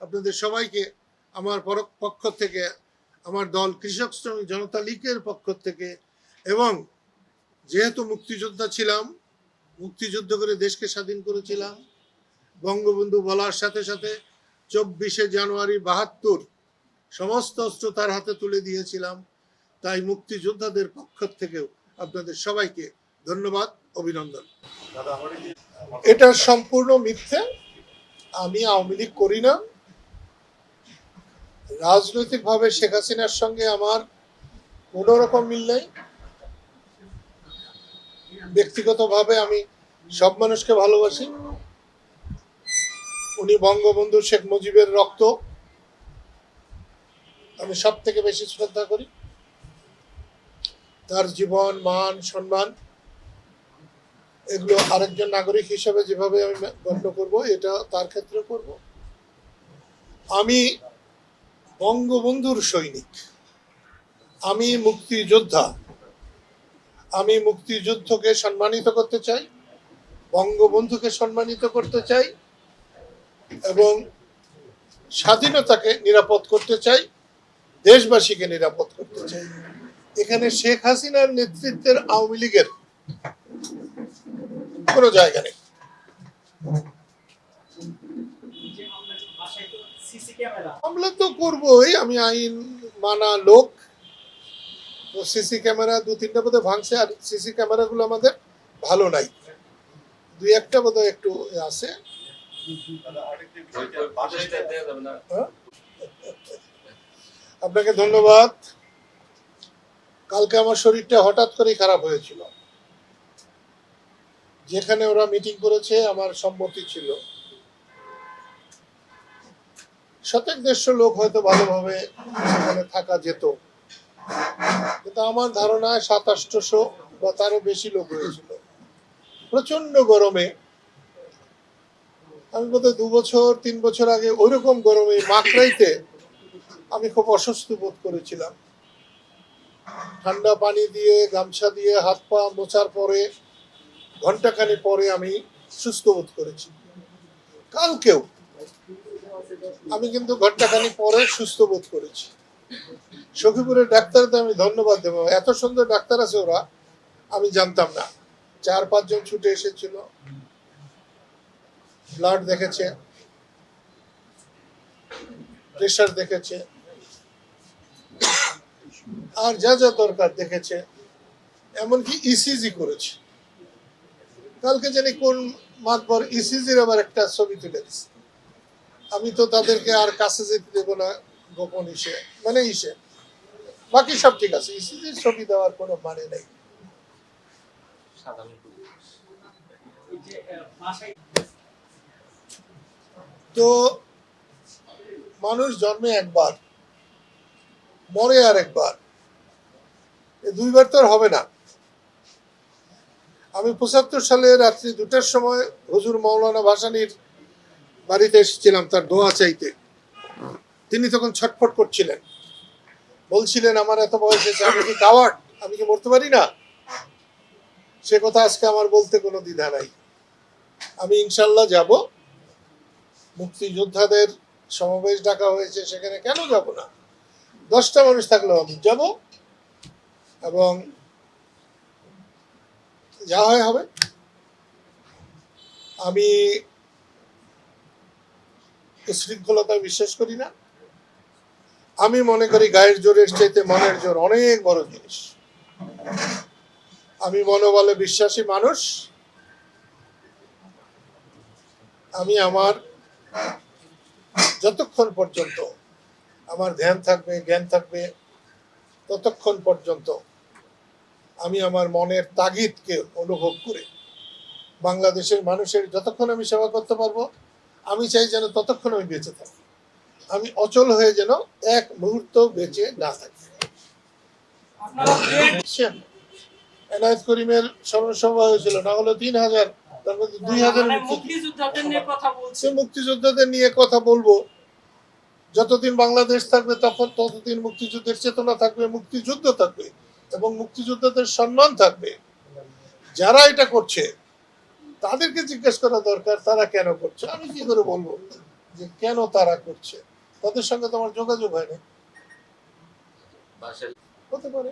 আপনাদের সবাইকে আমার পক্ষ থেকে আমার দল কৃষক শ্রমিক জনতা লীগের পক্ষ থেকে এবং যেহেতু মুক্তিযোদ্ধা ছিলাম মুক্তিযুদ্ধ করে দেশকে স্বাধীন করেছিলাম বঙ্গবন্ধু বলার সাথে সাথে চব্বিশে জানুয়ারি বাহাত্তর সমস্ত অস্ত্র তার হাতে তুলে দিয়েছিলাম তাই মুক্তিযোদ্ধাদের পক্ষ থেকেও আপনাদের সবাইকে ধন্যবাদ অভিনন্দন। এটা সম্পূর্ণ মিথ্যে আমি আওয়ামী লীগ করি না। রাজনৈতিকভাবে শেখ হাসিনার সঙ্গে আমার কোনো রকম মিল নেই। ব্যক্তিগতভাবে আমি সব মানুষকে ভালোবাসি। উনি বঙ্গবন্ধু শেখ মুজিবের রক্ত। আমি সব থেকে বেশি শ্রদ্ধা করি। তার জীবন, মান, সম্মান, এগুলো আরেকজন নাগরিক হিসেবে যেভাবে আমি গণ্য করব, এটা তার ক্ষেত্রে করব। আমি বঙ্গবন্ধুর সৈনিক, আমি মুক্তিযোদ্ধা। আমি মুক্তিযুদ্ধকে সম্মানিত করতে চাই, বঙ্গবন্ধুকে সম্মানিত করতে চাই এবং স্বাধীনতাকে নিরাপদ করতে চাই, দেশবাসীকে নিরাপদ করতে চাই। এখানে শেখ হাসিনার নেতৃত্বের আওয়ামী লীগের কোনো জায়গা নেই যে আপনার বাসায় তো সিসি ক্যামেরা হামলা তো করবোই, আমি আইন মানা লোক। তো সিসি ক্যামেরা দু তিনটা বোধহয় ভাঙছে, আর সিসি ক্যামেরাগুলো আমাদের ভালো নাই। দুই একটা বোধহয় একটু আছে। হ্যাঁ? আপনাকে ধন্যবাদ। কালকে আমার শরীরটা হঠাৎ করেই খারাপ হয়েছিল। যেখানে ওরা মিটিং করেছে, আমার সম্মতি ছিল। শতেক দেড়শো লোক হয়তো ভালোভাবে সেখানে থাকা যেত। কিন্তু আমার ধারণায় সাত আটশোশো বা তারও বেশি লোক হয়েছিল প্রচণ্ড গরমে, আমি বোধহয় দু বছর, তিন বছর আগে ওইরকম গরমে মাকড়াইতে আমি খুব অস্বস্তি বোধ করেছিলাম। ঠান্ডা পানি দিয়ে, গামছা দিয়ে, হাত পা মোছার পরে ঘন্টাখানি পরে আমি সুস্থ বোধ করেছি। কালকেও আমি কিন্তু ঘন্টাখানি পরে সুস্থ বোধ করেছি। সখীপুরের ডাক্তারদের আমি ধন্যবাদ দেবো। এত সুন্দর ডাক্তার আছে ওরা, আমি জানতাম না। চার, পাঁচজন ছুটে এসেছিল। ব্লাড দেখেছে। প্রেশার দেখেছে। আর যা যা দরকার দেখেছে। এমনকি ইসিজি করেছে। কালকে জানি কোন মাতবর ইসিজির আবার একটা ছবি তুলে দিচ্ছে। আমি তো তাদেরকে আর কাছে যেতে দেবো না গোপন ইসে মানে ইসে। বাকি সব ঠিক আছে ইসিজির ছবি দেওয়ার কোনো মানে নেই। তো মানুষ জন্মে একবার মরে আর একবার এ দুইবার তো আর হবে না। আমি পঁচাত্তর সালে রাত্রি দুটার সময় হুজুর মৌলানা ভাসানির বাড়িতে এসেছিলাম, তার দোয়া চাইতে। তিনি তখন ছটফট করছিলেন। বলছিলেন, আমার এত বয়স হয়েছে, আমি কি কাওয়ার্ড আমি কি মরতে পারি না? সে কথা আজকে আমার বলতে কোনো দ্বিধা নাই। আমি ইনশাল্লাহ যাব। মুক্তিযোদ্ধাদের সমাবেশ ডাকা হয়েছে, সেখানে কেন যাব না? দশটা মানুষ থাকলেও আমি যাব এবং যা হয় হবে। আমি শৃঙ্খলতা বিশ্বাস করি না। আমি মনে করি গায়ের জোরের চাইতে মনের জোর অনেক বড় জিনিস। আমি মনোবলে বিশ্বাসী মানুষ। আমি আমার যতক্ষণ পর্যন্ত আমার ধ্যান থাকবে, জ্ঞান থাকবে, ততক্ষণ পর্যন্ত আমি আমার মনের তাগিদকে অনুভব করে বাংলাদেশের মানুষের যতক্ষণ আমি সেবা করতে পারব আমি চাই যেন ততক্ষণ আমি বেঁচে থাকি। আমি অচল হয়ে যেন এক মুহূর্ত বেঁচে না থাকি? এনায়েত করিমের স্মরণসভা হয়েছিল না হলো তিন হাজার তার মধ্যে দুই হাজার মানে মুক্তি মুক্তিযোদ্ধাদের নিয়ে কথা বলছি। সে মুক্তিযোদ্ধাদের নিয়ে কথা বলব। যতদিন বাংলাদেশ থাকবে তখন ততদিন মুক্তিযুদ্ধের চেতনা থাকবে মুক্তিযুদ্ধ থাকবে এবং মুক্তিযোদ্ধাদের সম্মান থাকবে। যারা এটা করছে তাদেরকে জিজ্ঞেস করা দরকার তারা কেন করছে? আমি কি করে বলব যে কেন তারা করছে? তাদের সঙ্গে তোমার যোগাযোগ হয়নি। হতে পারে।